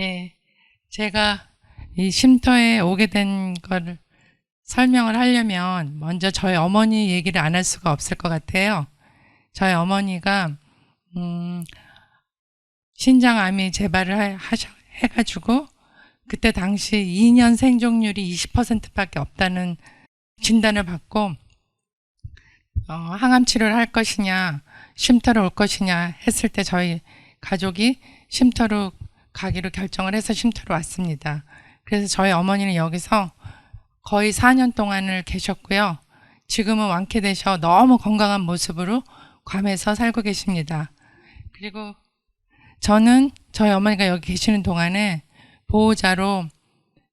예, 제가 이 쉼터에 오게 된 거를 설명을 하려면 먼저 저희 어머니 얘기를 안 할 수가 없을 것 같아요. 저희 어머니가 음, 신장암이 재발을 하, 하셔, 해가지고 그때 당시 2년 생존율이 20%밖에 없다는 진단을 받고 어, 항암 치료를 할 것이냐 쉼터로 올 것이냐 했을 때 저희 가족이 쉼터로 가기로 결정을 해서 쉼터로 왔습니다. 그래서 저희 어머니는 여기서 거의 4년 동안을 계셨고요. 지금은 완쾌되셔 너무 건강한 모습으로 괌에서 살고 계십니다. 그리고 저는 저희 어머니가 여기 계시는 동안에 보호자로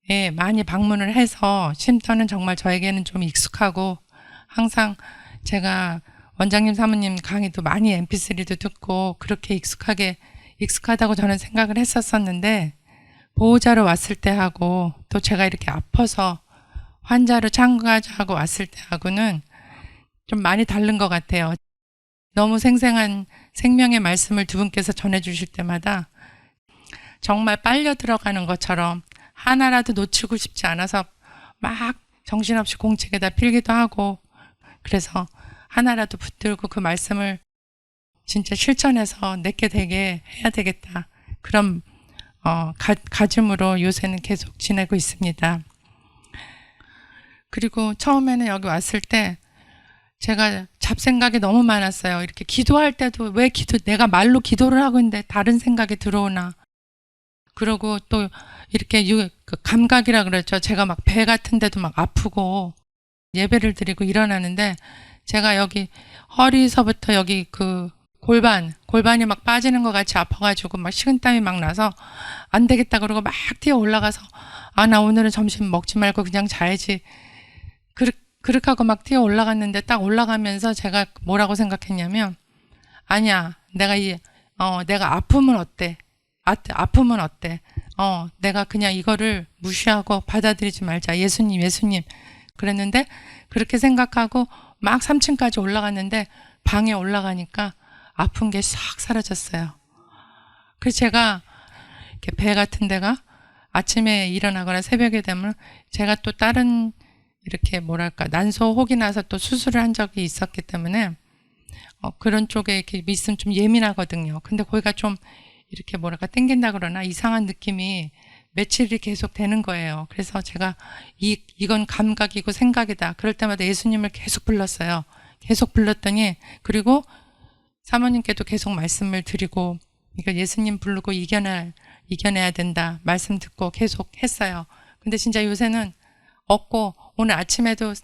예, 많이 방문을 해서 쉼터는 정말 저에게는 좀 익숙하고 항상 제가 원장님 사모님 강의도 많이 mp3도 듣고 그렇게 익숙하게 익숙하다고 저는 생각을 했었었는데 보호자로 왔을 때하고 또 제가 이렇게 아파서 환자로 참가하고 왔을 때하고는 좀 많이 다른 것 같아요. 너무 생생한 생명의 말씀을 두 분께서 전해주실 때마다 정말 빨려 들어가는 것처럼 하나라도 놓치고 싶지 않아서 막 정신없이 공책에다 필기도 하고 그래서 하나라도 붙들고 그 말씀을 진짜 실천해서 내게 되게 해야 되겠다. 그런 어, 가, 가짐으로 요새는 계속 지내고 있습니다. 그리고 처음에는 여기 왔을 때 제가 잡생각이 너무 많았어요. 이렇게 기도할 때도 왜 기도, 내가 말로 기도를 하고 있는데 다른 생각이 들어오나. 그러고 또 이렇게 유, 그 감각이라 그랬죠. 제가 막 배 같은 데도 막 아프고 예배를 드리고 일어나는데 제가 여기 허리서부터 여기 그 골반, 골반이 막 빠지는 것 같이 아파가지고 막 식은땀이 막 나서 안 되겠다 그러고 막 뛰어 올라가서 아, 나 오늘은 점심 먹지 말고 그냥 자야지. 그렇게 그렇게 하고 막 뛰어 올라갔는데 딱 올라가면서 제가 뭐라고 생각했냐면 아니야 내가 이 어 내가 아프면 어때? 아, 아프면 어때? 어 내가 그냥 이거를 무시하고 받아들이지 말자. 예수님 예수님. 그랬는데 그렇게 생각하고 막 3층까지 올라갔는데 방에 올라가니까 아픈 게 싹 사라졌어요 그래서 제가 이렇게 배 같은 데가 아침에 일어나거나 새벽에 되면 제가 또 다른 이렇게 뭐랄까 난소 혹이 나서 또 수술을 한 적이 있었기 때문에 어, 그런 쪽에 이렇게 있으면 좀 예민하거든요. 근데 거기가 좀 이렇게 뭐랄까 땡긴다 그러나 이상한 느낌이 며칠이 계속 되는 거예요. 그래서 제가 이 이건 감각이고 생각이다. 그럴 때마다 예수님을 계속 불렀어요. 계속 불렀더니 그리고 사모님께도 계속 말씀을 드리고 그러니까 예수님 부르고 이겨낼 이겨내야 된다. 말씀 듣고 계속 했어요. 근데 진짜 요새는 없고 오늘 아침에도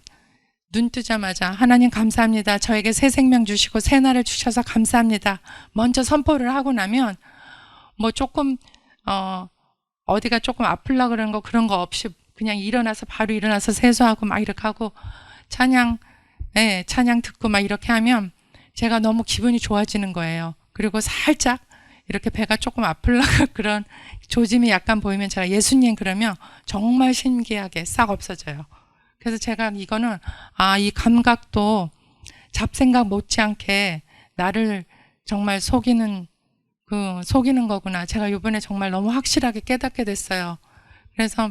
눈 뜨자마자 하나님 감사합니다. 저에게 새 생명 주시고 새 날을 주셔서 감사합니다. 먼저 선포를 하고 나면 뭐 조금 어 어디가 조금 아플라 그런 거 그런 거 없이 그냥 일어나서 바로 일어나서 세수하고 막 이렇게 하고 찬양 예, 찬양 듣고 막 이렇게 하면 제가 너무 기분이 좋아지는 거예요. 그리고 살짝 이렇게 배가 조금 아플라가 그런 조짐이 약간 보이면 제가 예수님 그러면 정말 신기하게 싹 없어져요. 그래서 제가 이거는 아, 이 감각도 잡생각 못지않게 나를 정말 속이는 그 속이는 거구나. 제가 이번에 정말 너무 확실하게 깨닫게 됐어요. 그래서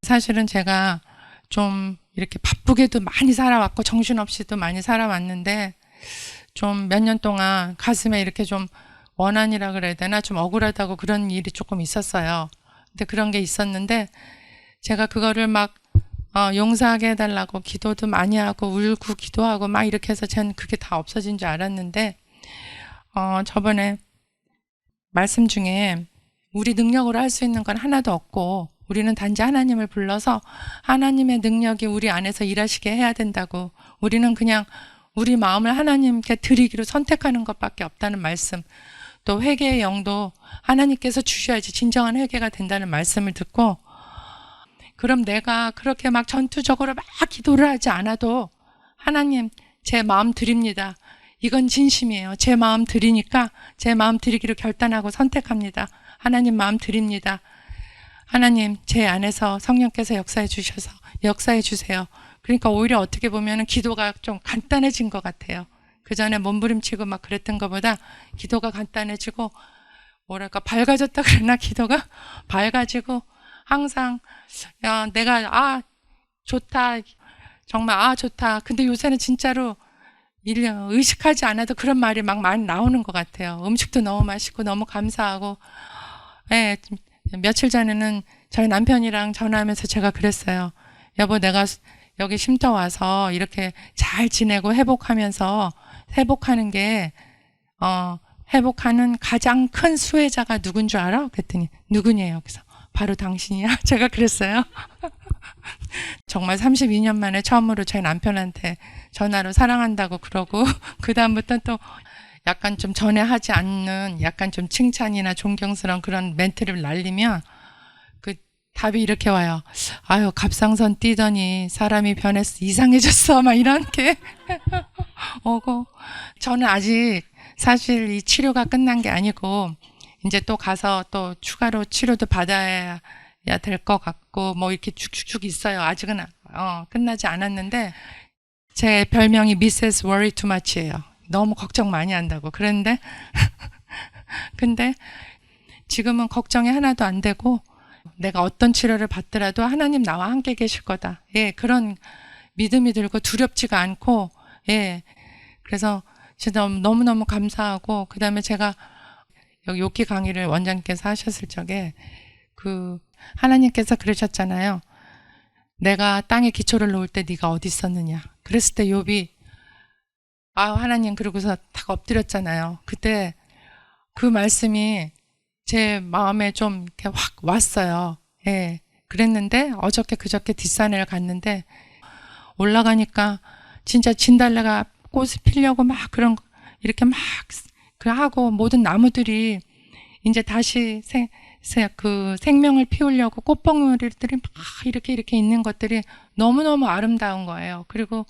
사실은 제가 좀 이렇게 바쁘게도 많이 살아왔고 정신없이도 많이 살아왔는데 좀 몇 년 동안 가슴에 이렇게 좀 원한이라 그래야 되나 좀 억울하다고 그런 일이 조금 있었어요. 근데 그런 게 있었는데 제가 그거를 막 어, 용서하게 해달라고 기도도 많이 하고 울고 기도하고 막 이렇게 해서 저는 그게 다 없어진 줄 알았는데 어, 저번에 말씀 중에 우리 능력으로 할 수 있는 건 하나도 없고 우리는 단지 하나님을 불러서 하나님의 능력이 우리 안에서 일하시게 해야 된다고 우리는 그냥 우리 마음을 하나님께 드리기로 선택하는 것밖에 없다는 말씀 또 회개의 영도 하나님께서 주셔야지 진정한 회개가 된다는 말씀을 듣고 그럼 내가 그렇게 막 전투적으로 막 기도를 하지 않아도 하나님 제 마음 드립니다. 이건 진심이에요. 제 마음 드리니까 제 마음 드리기로 결단하고 선택합니다. 하나님 마음 드립니다. 하나님 제 안에서 성령께서 역사해 주셔서 역사해 주세요. 그러니까 오히려 어떻게 보면 기도가 좀 간단해진 것 같아요. 그 전에 몸부림치고 막 그랬던 것보다 기도가 간단해지고 뭐랄까 밝아졌다 그러나? 기도가? 밝아지고 항상 야 내가 아 좋다. 정말 아 좋다. 근데 요새는 진짜로 일 의식하지 않아도 그런 말이 막 많이 나오는 것 같아요. 음식도 너무 맛있고 너무 감사하고. 예 며칠 전에는 저희 남편이랑 전화하면서 제가 그랬어요 여보 내가 여기 쉼터 와서 이렇게 잘 지내고 회복하면서 회복하는 게 어, 회복하는 가장 큰 수혜자가 누군 줄 알아? 그랬더니 누구냐요? 그래서 바로 당신이야. 제가 그랬어요. 정말 32년 만에 처음으로 제 남편한테 전화로 사랑한다고 그러고 그 다음부터 또 약간 좀 전에 하지 않는 약간 좀 칭찬이나 존경스러운 그런 멘트를 날리면 그 답이 이렇게 와요. 아유 갑상선 뛰더니 사람이 변했어 이상해졌어 막 이런 게 오고 저는 아직 사실 이 치료가 끝난 게 아니고 이제 또 가서 또 추가로 치료도 받아야 될 것 같고 뭐 이렇게 쭉쭉쭉 있어요. 아직은 어, 끝나지 않았는데 제 별명이 미세스 워리 투마치예요. 너무 걱정 많이 한다고. 그런데 근데 지금은 걱정이 하나도 안 되고 내가 어떤 치료를 받더라도 하나님 나와 함께 계실 거다. 예, 그런 믿음이 들고 두렵지가 않고 예. 그래서 진짜 너무너무 감사하고 그 다음에 제가 여기 욕기 강의를 원장님께서 하셨을 적에 그 하나님께서 그러셨잖아요. 내가 땅에 기초를 놓을 때 네가 어디 있었느냐. 그랬을 때 욥이 아 하나님 그러고서 딱 엎드렸잖아요. 그때 그 말씀이 제 마음에 좀 이렇게 확 왔어요. 예. 그랬는데 어저께 그저께 뒷산을 갔는데 올라가니까 진짜 진달래가 꽃이 피려고 막 그런 거 이렇게 막 그 하고 모든 나무들이 이제 다시 생, 생- 그 생명을 피우려고 꽃봉오리들이 막 이렇게 이렇게 있는 것들이 너무너무 아름다운 거예요. 그리고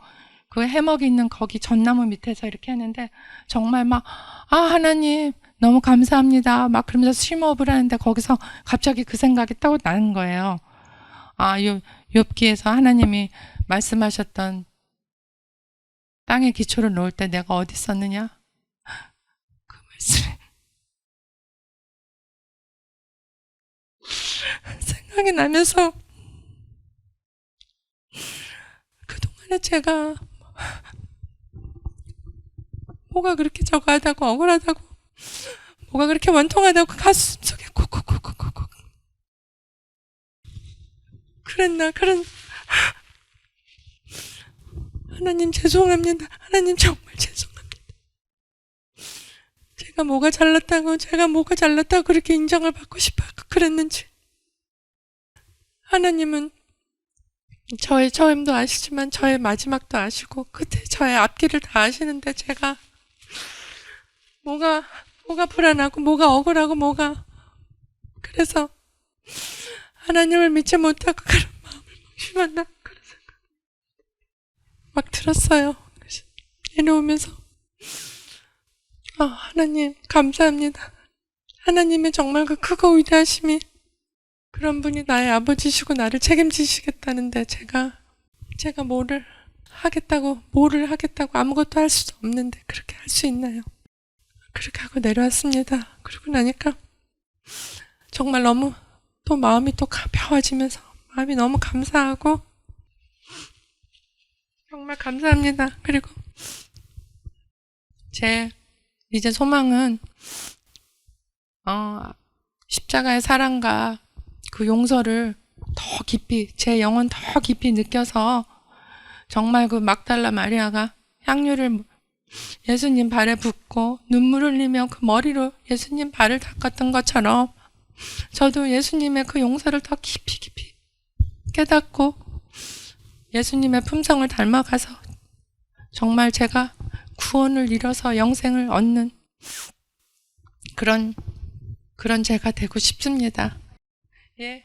그 해먹이 있는 거기 전나무 밑에서 이렇게 했는데 정말 막 아 하나님 너무 감사합니다. 막 그러면서 심호흡을 하는데 거기서 갑자기 그 생각이 딱 나는 거예요. 아, 요, 욥기에서 하나님이 말씀하셨던 땅에 기초를 놓을 때 내가 어디 있었느냐? 그 말씀이 생각이 나면서 그동안에 제가 뭐가 그렇게 저거 하다고 억울하다고 뭐가 그렇게 원통하다고 가슴속에 콕콕콕콕콕 그랬나 그런. 하나님 죄송합니다. 하나님 정말 죄송합니다. 제가 뭐가 잘났다고 제가 뭐가 잘났다고 그렇게 인정을 받고 싶어 그랬는지. 하나님은 저의 처음도 아시지만 저의 마지막도 아시고 그때 저의 앞길을 다 아시는데 제가 뭐가 뭐가 불안하고 뭐가 억울하고 뭐가 그래서 하나님을 믿지 못하고 그런 마음을 심한다 그런 생각 막 들었어요. 내려오면서 아 하나님 감사합니다. 하나님의 정말 그 크고 위대하심이 그런 분이 나의 아버지시고 나를 책임지시겠다는데 제가 제가 뭐를 하겠다고 뭐를 하겠다고 아무것도 할수 없는데 그렇게 할 수 있나요? 그렇게 하고 내려왔습니다. 그러고 나니까 정말 너무 또 마음이 또 가벼워지면서 마음이 너무 감사하고 정말 감사합니다. 그리고 제 이제 소망은 어, 십자가의 사랑과 그 용서를 더 깊이 제 영혼 더 깊이 느껴서 정말 그 막달라 마리아가 향유를 예수님 발에 붓고 눈물 흘리며 그 머리로 예수님 발을 닦았던 것처럼 저도 예수님의 그 용서를 더 깊이 깊이 깨닫고 예수님의 품성을 닮아가서 정말 제가 구원을 이뤄서 영생을 얻는 그런 그런 제가 되고 싶습니다. 예.